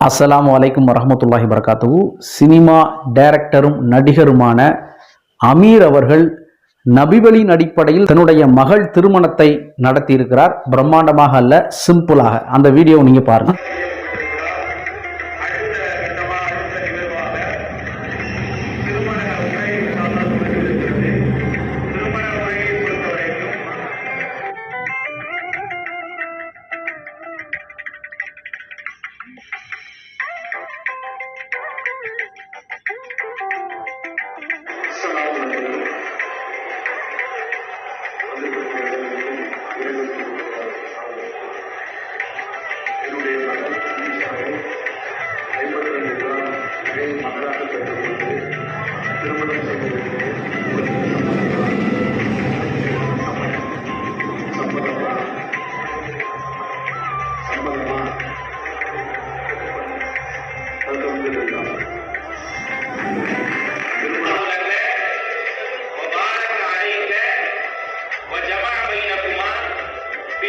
அஸ்லாம் வலைக்கம் வரமத்துல்லாஹி வரகாத்துஹு சினிமா டைரக்டரும் நடிகருமான அமீர் அவர்கள் நபிபலின் அடிப்படையில் தன்னுடைய மகள் திருமணத்தை நடத்தியிருக்கிறார். பிரம்மாண்டமாக அல்ல சிம்பிளாக. அந்த வீடியோ நீங்க பாருங்க.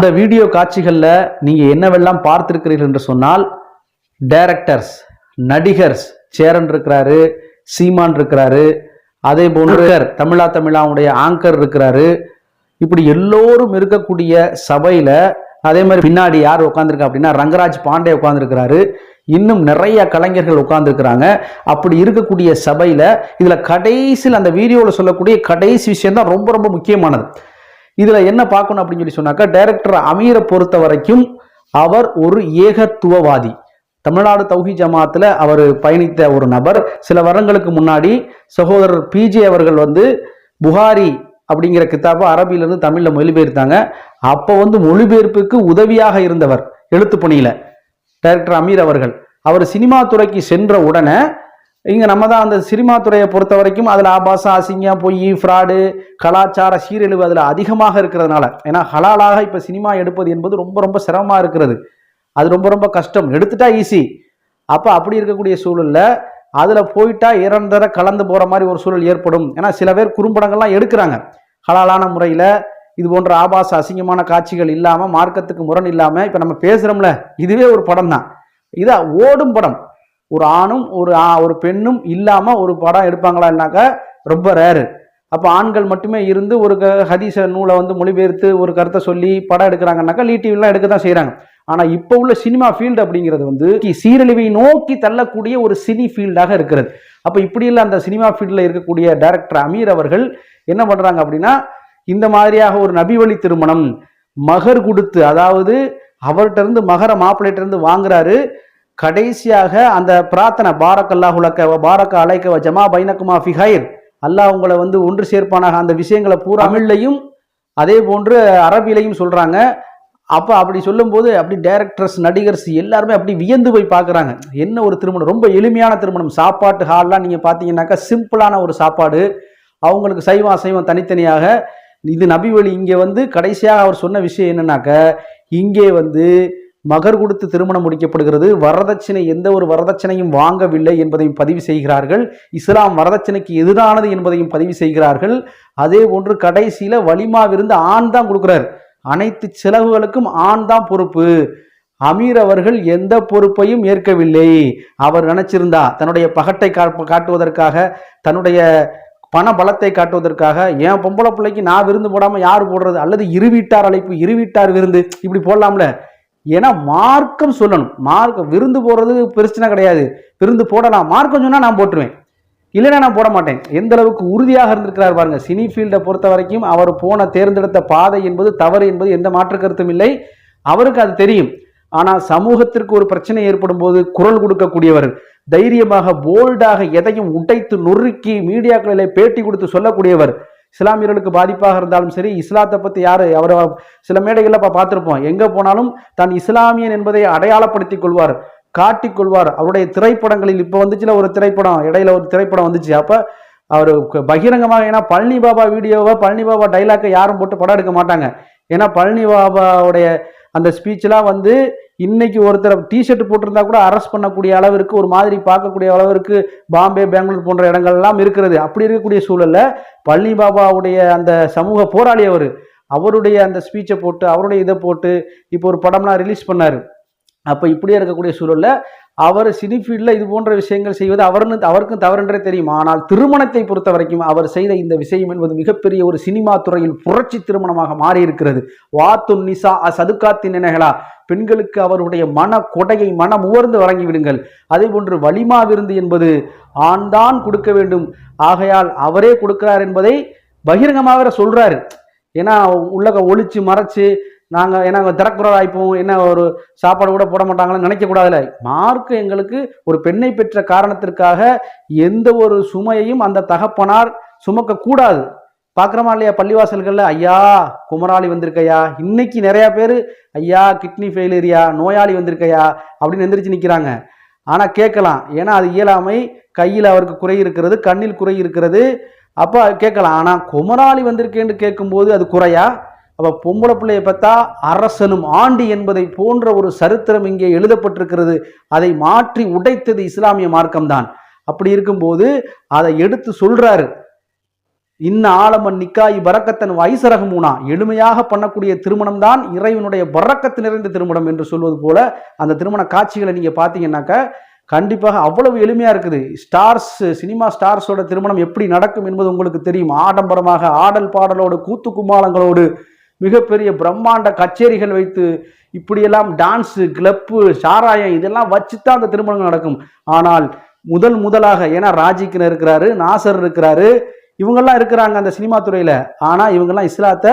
அந்த வீடியோ காட்சிகளில் நீங்கள் என்னவெல்லாம் பார்த்துருக்கிறீர்கள் என்று சொன்னால் டேரக்டர்ஸ் நடிகர்ஸ் சேரன் இருக்கிறாரு சீமான் இருக்கிறாரு அதே போன்று தமிழா தமிழாவுடைய ஆங்கர் இருக்கிறாரு. இப்படி எல்லோரும் இருக்கக்கூடிய சபையில் அதே மாதிரி பின்னாடி யார் உட்காந்துருக்கா அப்படின்னா ரங்கராஜ் பாண்டே உட்காந்துருக்கிறாரு இன்னும் நிறைய கலைஞர்கள் உட்காந்துருக்கிறாங்க அப்படி இருக்கக்கூடிய சபையில் இதில் கடைசியில் அந்த வீடியோவில் சொல்லக்கூடிய கடைசி விஷயம் தான் ரொம்ப ரொம்ப முக்கியமானது. இதில் என்ன பார்க்கணும் அப்படின்னு சொல்லி சொன்னாக்கா டைரக்டர் அமீரை பொறுத்த வரைக்கும் அவர் ஒரு ஏகத்துவவாதி. தமிழ்நாடு தௌஹி ஜமாத்தில் அவர் பயணித்த ஒரு நபர். சில வருடங்களுக்கு முன்னாடி சகோதரர் பிஜே அவர்கள் வந்து புகாரி அப்படிங்கிற கித்தாபை அரபியிலிருந்து தமிழில் மொழிபெயர்த்தாங்க. அப்போ வந்து மொழிபெயர்ப்புக்கு உதவியாக இருந்தவர் எழுத்து பணியில் டைரக்டர் அமீர் அவர்கள். அவர் சினிமா துறைக்கு சென்ற உடனே இங்கே நம்ம தான் அந்த சினிமா துறையை பொறுத்த வரைக்கும் அதில் ஆபாசம் அசிங்கம் பொய் ஃப்ராடு கலாச்சார சீரழிவு அதில் அதிகமாக இருக்கிறதுனால. ஏன்னா ஹலாலாக இப்போ சினிமா எடுப்பது என்பது ரொம்ப ரொம்ப சிரமமாக இருக்கிறது. அது ரொம்ப ரொம்ப கஷ்டம். எடுத்துட்டா ஈஸி அப்போ அப்படி இருக்கக்கூடிய சூழலில் அதில் போயிட்டா இரண்டரை கலந்து போகிற மாதிரி ஒரு சூழல் ஏற்படும். ஏன்னா சில பேர் குறும்படங்கள்லாம் எடுக்கிறாங்க. ஹலாலான முறையில் இது போன்ற ஆபாச அசிங்கமான காட்சிகள் இல்லாமல் மார்க்கத்துக்கு முரண் இல்லாமல் இப்போ நம்ம பேசுகிறோம்ல இதுவே ஒரு படம் தான் இதாக ஓடும் படம். ஒரு ஆணும் ஒரு ஒரு பெண்ணும் இல்லாமல் ஒரு படம் எடுப்பாங்களான்னாக்கா ரொம்ப ரேரு அப்போ ஆண்கள் மட்டுமே இருந்து ஒரு க- ஹதீஸ நூலை வந்து மொழிபெயர்த்து ஒரு கருத்தை சொல்லி படம் எடுக்கிறாங்கன்னாக்கா லீ டிவிலாம் எடுக்க தான் செய்கிறாங்க ஆனால் இப்போ உள்ள சினிமா ஃபீல்டு அப்படிங்கிறது வந்து சீரழிவை நோக்கி தள்ளக்கூடிய ஒரு சினி ஃபீல்டாக இருக்கிறது. அப்போ இப்படி இல்லை அந்த சினிமா ஃபீல்டில் இருக்கக்கூடிய டைரக்டர் அமீர் அவர்கள் என்ன பண்ணுறாங்க அப்படின்னா இந்த மாதிரியாக ஒரு நபி வழி திருமணம் மகர் கொடுத்து அதாவது அவர்கிட்ட இருந்து மகர மாப்பிள்ளைகிட்ட இருந்து வாங்குறாரு. கடைசியாக அந்த பிரார்த்தனை பாரக் அல்லாஹ் உலக்க பாரக்க அலைக்க ஜமா பைனக்குமா ஃபிஹைர் அல்லாஹ் உங்களை வந்து ஒன்று சேர்ப்பானாக. அந்த விஷயங்களை பூரா தமிழ்லையும் அதே போன்று அரபிலையும் சொல்கிறாங்க அப்போ அப்படி சொல்லும்போது அப்படி டைரக்டர்ஸ் நடிகர்ஸ் எல்லாருமே அப்படி வியந்து போய் பார்க்குறாங்க. என்ன ஒரு திருமணம்? ரொம்ப எளிமையான திருமணம். சாப்பாட்டு ஹால்லாம் நீங்கள் பார்த்தீங்கன்னாக்கா சிம்பிளான ஒரு சாப்பாடு. அவங்களுக்கு சைவம் அசைவம் தனித்தனியாக. இது நபி வழி இங்கே வந்து கடைசியாக அவர் சொன்ன விஷயம் என்னன்னாக்க இங்கே வந்து மகர் கொடுத்து திருமணம் முடிக்கப்படுகிறது. வரதட்சணை எந்த ஒரு வரதட்சணையும் வாங்கவில்லை என்பதையும் பதிவு செய்கிறார்கள். இஸ்லாம் வரதட்சணைக்கு எதிரானது என்பதையும் பதிவு செய்கிறார்கள். அதே போன்று கடைசியில் வலிமா விருந்து ஆண் தான் கொடுக்குறார். அனைத்து செலவுகளுக்கும் ஆண் தான் பொறுப்பு. அமீர் அவர்கள் எந்த பொறுப்பையும் ஏற்கவில்லை. அவர் நினைச்சிருந்தா தன்னுடைய பகட்டை காட்டுவதற்காக தன்னுடைய பண பலத்தை காட்டுவதற்காக என் பொம்பளை பிள்ளைக்கு நான் விருந்து போடாமல் யார் போடுறது? அல்லது இருவீட்டார் அழைப்பு இருவீட்டார் விருந்து இப்படி போடலாம்ல. ஏன்னா மார்க்கம் சொல்லணும். மார்க்கம் விருந்து போடுறது பிரச்சனை கிடையாது. விருந்து போடலாம். மார்க்கம் சொன்னால் நான் போட்டுருவேன். இல்லைன்னா நான் போட மாட்டேன். எந்த அளவுக்கு உறுதியாக இருந்திருக்கிறார் பாருங்க. சினி ஃபீல்டை பொறுத்த வரைக்கும் அவர் போன தேர்ந்தெடுத்த பாதை என்பது தவறு என்பது எந்த மாற்று கருத்தும் இல்லை. அவருக்கு அது தெரியும். ஆனால் சமூகத்திற்கு ஒரு பிரச்சனை ஏற்படும் போது குரல் கொடுக்கக்கூடியவர் தைரியமாக போல்டாக எதையும் உடைத்து நொறுக்கி மீடியாக்களிலே பேட்டி கொடுத்து சொல்லக்கூடியவர் இஸ்லாமியர்களுக்கு பாதிப்பாக இருந்தாலும் சரி இஸ்லாத்தை பற்றி யார் அவரை சில மேடைகளில் இப்போ பார்த்துருப்போம். எங்கே போனாலும் தான் இஸ்லாமியன் என்பதை அடையாளப்படுத்திக் கொள்வார் காட்டிக்கொள்வார் அவருடைய திரைப்படங்களில் இப்போ வந்துச்சுல ஒரு திரைப்படம் இடையில ஒரு திரைப்படம் வந்துச்சு. அப்போ அவர் பகிரங்கமாக ஏன்னா பழனி பாபா வீடியோவை பழனி பாபா டைலாக்கை யாரும் போட்டு படம் எடுக்க மாட்டாங்க. ஏன்னா பழனி பாபாவுடைய அந்த ஸ்பீச்லாம் வந்து இன்னைக்கு ஒருத்தர் டிஷர்ட் போட்டிருந்தா கூட அரெஸ்ட் பண்ணக்கூடிய அளவிற்கு ஒரு மாதிரி பார்க்கக்கூடிய அளவிற்கு பாம்பே பெங்களூர் போன்ற இடங்கள்லாம் இருக்கிறது. அப்படி இருக்கக்கூடிய சூழல்ல பழனி பாபாவுடைய அந்த சமூக போராளி அவர் அவருடைய அந்த ஸ்பீச்சை போட்டு அவருடைய இதை போட்டு இப்போ ஒரு படம்லாம் ரிலீஸ் பண்ணார். அப்போ இப்படியே இருக்கக்கூடிய சூழல்ல அவர் சினி ஃபீல்டில் இது போன்ற விஷயங்கள் செய்வது அவர்னு அவருக்கும் தவறென்றே தெரியும். ஆனால் திருமணத்தை பொறுத்த வரைக்கும் அவர் செய்த இந்த விஷயம் என்பது மிகப்பெரிய ஒரு சினிமா துறையில் புரட்சி திருமணமாக மாறி இருக்கிறது வாத்து நிசா சதுக்காத்தின் நினைகளா பெண்களுக்கு அவருடைய மன கொடையை மனம் உவர்ந்து வழங்கிவிடுங்கள் அதே போன்று வலிமா விருந்து என்பது ஆண்தான் கொடுக்க வேண்டும். ஆகையால் அவரே கொடுக்கிறார் என்பதை பகிரங்கமாக சொல்றாரு. ஏன்னா உள்ளக ஒழிச்சு மறைச்சு நாங்கள் ஏன்னா திறக்குறதா ஆயிப்போம் என்ன ஒரு சாப்பாடு கூட போட மாட்டாங்கன்னு நினைக்கக்கூடாதுல மார்க்கு எங்களுக்கு ஒரு பெண்ணை பெற்ற காரணத்திற்காக எந்த ஒரு சுமையையும் அந்த தகப்பனார் சுமக்க கூடாது பார்க்குறோமா இல்லையா பள்ளிவாசல்களில்? ஐயா குமராளி வந்திருக்கையா? இன்னைக்கு நிறையா பேர் ஐயா கிட்னி ஃபெயிலியரியா நோயாளி வந்திருக்கையா? அப்படின்னு எந்திரிச்சு நிற்கிறாங்க ஆனால் கேட்கலாம். ஏன்னா அது இயலாமை. கையில் அவருக்கு குறை இருக்கிறது கண்ணில் குறை இருக்கிறது. அப்போ கேட்கலாம். ஆனால் குமராளி வந்திருக்கேன்னு கேட்கும்போது அது குறையா? அப்போ பொம்பளை பிள்ளையை பார்த்தா அரசனும் ஆண்டி என்பதை போன்ற ஒரு சரித்திரம் இங்கே எழுதப்பட்டிருக்கிறது. அதை மாற்றி உடைத்தது இஸ்லாமிய மார்க்கம்தான். அப்படி இருக்கும்போது அதை எடுத்து சொல்றாரு. இன்ன ஆலமன் நிக்காய் பரக்கத்தன் வைசரகமுனா எளிமையாக பண்ணக்கூடிய திருமணம் தான் இறைவனுடைய பரக்கத்து நிறைந்த திருமணம் என்று சொல்வது போல அந்த திருமண காட்சிகளை நீங்க பார்த்தீங்கன்னாக்க கண்டிப்பாக அவ்வளவு எளிமையா இருக்குது. ஸ்டார்ஸ் சினிமா ஸ்டார்ஸோட திருமணம் எப்படி நடக்கும் என்பது உங்களுக்கு தெரியும். ஆடம்பரமாக ஆடல் பாடலோடு கூத்து கும்மாளங்களோடு மிகப்பெரிய பிரம்மாண்ட கச்சேரிகள் வைத்து இப்படியெல்லாம் டான்ஸு கிளப்பு சாராயம் இதெல்லாம் வச்சு தான் அந்த திருமணங்கள் நடக்கும். ஆனால் முதல் முதலாக ஏன்னா ராஜிக்கன் இருக்கிறாரு நாசர் இருக்கிறாரு இவங்கெல்லாம் இருக்கிறாங்க அந்த சினிமா துறையில். ஆனால் இவங்கெல்லாம் இஸ்லாத்தை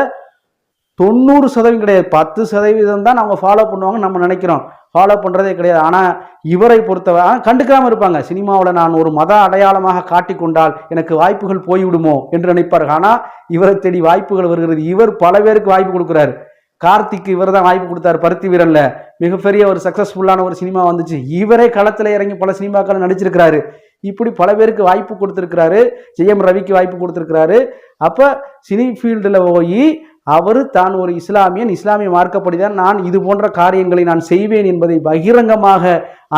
தொண்ணூறு சதவீதம் கிடையாது. பத்து சதவீதம் தான் அவங்க ஃபாலோ பண்ணுவாங்க நம்ம நினைக்கிறோம். ஃபாலோ பண்ணுறதே கிடையாது. ஆனால் இவரை பொறுத்தவரை கண்டுக்காமல் இருப்பாங்க. சினிமாவில் நான் ஒரு மத அடையாளமாக காட்டிக்கொண்டால் எனக்கு வாய்ப்புகள் போய்விடுமோ என்று நினைப்பார்கள். ஆனால் இவரை தேடி வாய்ப்புகள் வருகிறது. இவர் பல பேருக்கு வாய்ப்பு கொடுக்குறாரு. கார்த்திக்கு இவர் தான் வாய்ப்பு கொடுத்தாரு பருத்தி வீரனில். மிகப்பெரிய ஒரு சக்ஸஸ்ஃபுல்லான ஒரு சினிமா வந்துச்சு. இவரே களத்தில் இறங்கி பல சினிமாக்கள் நடிச்சிருக்கிறாரு. இப்படி பல பேருக்கு வாய்ப்பு கொடுத்துருக்கிறாரு. ஜெயம் ரவிக்கு வாய்ப்பு கொடுத்துருக்கிறாரு. அப்போ சினி ஃபீல்டில் போய் அவர் தான் ஒரு இஸ்லாமியன் இஸ்லாமிய மார்க்கப்படிதான் நான் இது போன்ற காரியங்களை நான் செய்வேன் என்பதை பகிரங்கமாக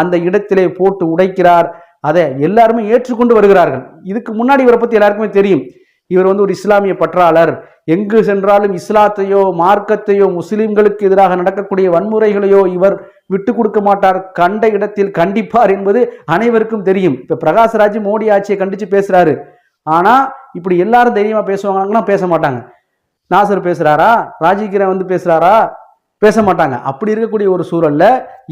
அந்த இடத்திலே போட்டு உடைக்கிறார். அதை எல்லாருமே ஏற்றுக்கொண்டு வருகிறார்கள். இதுக்கு முன்னாடி இவரை பற்றி எல்லாருக்குமே தெரியும். இவர் வந்து ஒரு இஸ்லாமிய பற்றாளர். எங்கு சென்றாலும் இஸ்லாத்தையோ மார்க்கத்தையோ முஸ்லிம்களுக்கு எதிராக நடக்கக்கூடிய வன்முறைகளையோ இவர் விட்டு கொடுக்க மாட்டார். கண்ட இடத்தில் கண்டிப்பார் என்பது அனைவருக்கும் தெரியும். இப்போ பிரகாஷ்ராஜ் மோடி ஆட்சியை கண்டித்து பேசுகிறாரு ஆனால் இப்படி எல்லாரும் தைரியமாக பேசுவாங்கன்னா பேச மாட்டாங்க. நாசர் பேசுகிறாரா ராஜிகிரன் வந்து பேசுகிறாரா பேச மாட்டாங்க. அப்படி இருக்கக்கூடிய ஒரு சூழல்ல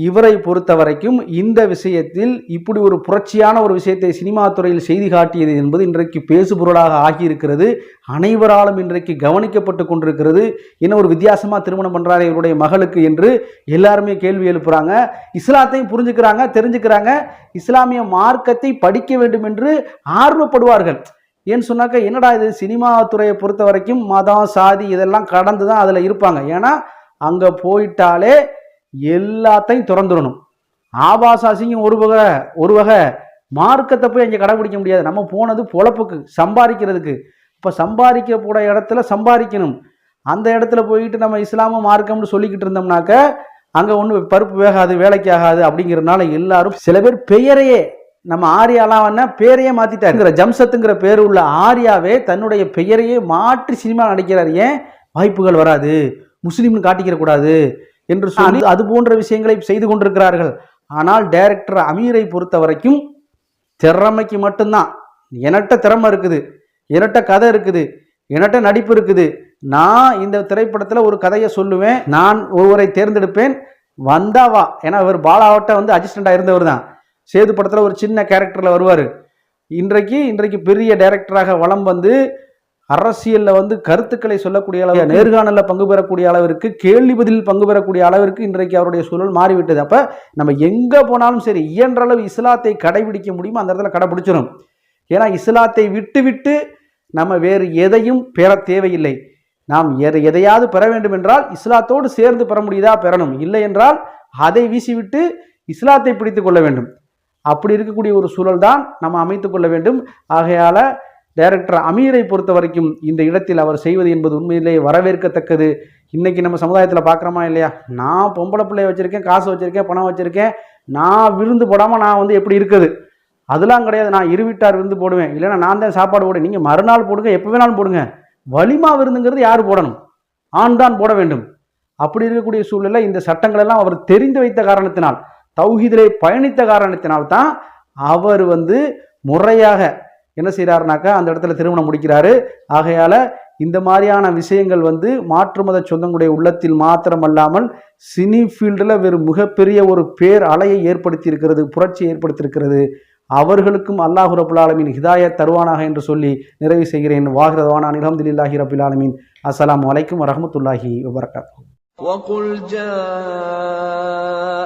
இவரை பொறுத்த வரைக்கும் இந்த விஷயத்தில் இப்படி ஒரு புரட்சியான ஒரு விஷயத்தை சினிமா துறையில் செய்தி காட்டியது என்பது இன்றைக்கு பேசுபொருளாக ஆகியிருக்கிறது. அனைவராலும் இன்றைக்கு கவனிக்கப்பட்டு கொண்டிருக்கிறது. என்ன ஒரு வித்தியாசமாக திருமணம் பண்ணுறாரு இவருடைய மகளுக்கு என்று எல்லாருமே கேள்வி எழுப்புறாங்க. இஸ்லாத்தையும் புரிஞ்சுக்கிறாங்க தெரிஞ்சுக்கிறாங்க. இஸ்லாமிய மார்க்கத்தை படிக்க வேண்டும் என்று ஆர்வப்படுவார்கள். ஏன்னு சொன்னாக்க என்னடா இது சினிமா துறையை பொறுத்த வரைக்கும் மதம் சாதி இதெல்லாம் கடந்து தான் அதில் இருப்பாங்க. ஏன்னா அங்கே போயிட்டாலே எல்லாத்தையும் திறந்துடணும். ஆபாசாசிங்கம் ஒரு வகை ஒரு வகை. மார்க்கத்தை போய் அங்கே கடைபிடிக்க முடியாது. நம்ம போனது பொழப்புக்கு சம்பாதிக்கிறதுக்கு. இப்போ சம்பாதிக்க போட இடத்துல சம்பாதிக்கணும். அந்த இடத்துல போயிட்டு நம்ம இஸ்லாம மார்க்கம்னு சொல்லிக்கிட்டு இருந்தோம்னாக்க அங்கே ஒன்றும் பருப்பு வேகாது வேலைக்கு ஆகாது அப்படிங்கிறதுனால எல்லாரும் சில பேர் பெயரையே நம்ம ஆரியாலாம் வேணா பேரையே மாத்திட்டாருங்கிற ஜம்சத்துங்கிற பேர் உள்ள ஆரியாவே தன்னுடைய பெயரையே மாற்றி சினிமா நடிக்கிறார். ஏன்? வாய்ப்புகள் வராது. முஸ்லீம்னு காட்டிக்கிற கூடாது என்று சொல்லி அது போன்ற விஷயங்களை செய்து கொண்டிருக்கிறார்கள். ஆனால் டைரக்டர் அமீரை பொறுத்த வரைக்கும் திறமைக்கு மட்டும்தான். எனட்ட திறமை இருக்குது எனட்ட கதை இருக்குது எனட்ட நடிப்பு இருக்குது. நான் இந்த திரைப்படத்தில் ஒரு கதையை சொல்லுவேன் நான் ஒருவரை தேர்ந்தெடுப்பேன். வந்தா வா. ஏன்னா இவர் பாலாவட்ட வந்து அசிஸ்டண்டாக இருந்தவர் தான். சேது படத்தில் ஒரு சின்ன கேரக்டரில் வருவார். இன்றைக்கு இன்றைக்கு பெரிய டைரக்டராக வலம் வந்து அரசியலில் வந்து கருத்துக்களை சொல்லக்கூடிய அளவு நேர்காணலில் பங்கு பெறக்கூடிய அளவிற்கு கேள்வி பதில் பங்கு பெறக்கூடிய அளவிற்கு இன்றைக்கு அவருடைய சூழல் மாறிவிட்டது. அப்போ நம்ம எங்கே போனாலும் சரி இயன்றளவு இஸ்லாத்தை கடைபிடிக்க முடியுமோ அந்த இடத்துல கடைபிடிச்சிடும் ஏன்னா இஸ்லாத்தை விட்டு விட்டு நம்ம வேறு எதையும் பெற தேவையில்லை. நாம் எதை எதையாவது பெற வேண்டும் என்றால் இஸ்லாத்தோடு சேர்ந்து பெற முடியுதா? பெறணும். இல்லை என்றால் அதை வீசிவிட்டு இஸ்லாத்தை பிடித்து கொள்ள வேண்டும். அப்படி இருக்கக்கூடிய ஒரு சூழல் தான் நம்ம அமைத்து கொள்ள வேண்டும். ஆகையால் டைரக்டர் அமீரை பொறுத்த வரைக்கும் இந்த இடத்தில் அவர் செய்வது என்பது உண்மையிலேயே வரவேற்கத்தக்கது. இன்றைக்கி நம்ம சமுதாயத்தில் பார்க்குறோமா இல்லையா? நான் பொம்பளை பிள்ளைய வச்சுருக்கேன் காசு வச்சுருக்கேன் பணம் வச்சுருக்கேன். நான் விருந்து போடாமல் நான் வந்து எப்படி இருக்குது? அதெல்லாம் கிடையாது. நான் இருவிட்டார் விருந்து போடுவேன். இல்லைன்னா நான் தான் சாப்பாடு போடுவேன். நீங்கள் மறுநாள் போடுங்க எப்போ வேணாலும் போடுங்க. வலிமா விருந்துங்கிறது யார் போடணும்? ஆண் தான் போட வேண்டும். அப்படி இருக்கக்கூடிய சூழ்நிலை இந்த சட்டங்களெல்லாம் அவர் தெரிந்து வைத்த காரணத்தினால் தௌஹீதிலே பயணித்த காரணத்தினால் தான் அவர் வந்து முறையாக என்ன செய்கிறாருனாக்கா அந்த இடத்துல திருமணம் முடிக்கிறாரு ஆகையால இந்த மாதிரியான விஷயங்கள் வந்து மாற்று மத சொந்தங்களுடைய உள்ளத்தில் மாத்திரமல்லாமல் சினி ஃபீல்டில் வெறும் மிகப்பெரிய ஒரு பேர் அலையை ஏற்படுத்தி இருக்கிறது புரட்சி ஏற்படுத்தியிருக்கிறது அவர்களுக்கும் அல்லாஹு ரபுல் ஆலமீன் ஹிதாயத் தருவானாக என்று சொல்லி நிறைவு செய்கிறேன் வாகிரதவான அலமதுல்லாஹி ரபுல் ஆலமீன் அஸ்ஸலாமு அலைக்கும் வரஹமத்துல்லாஹி வபரகாத்து وقل جاء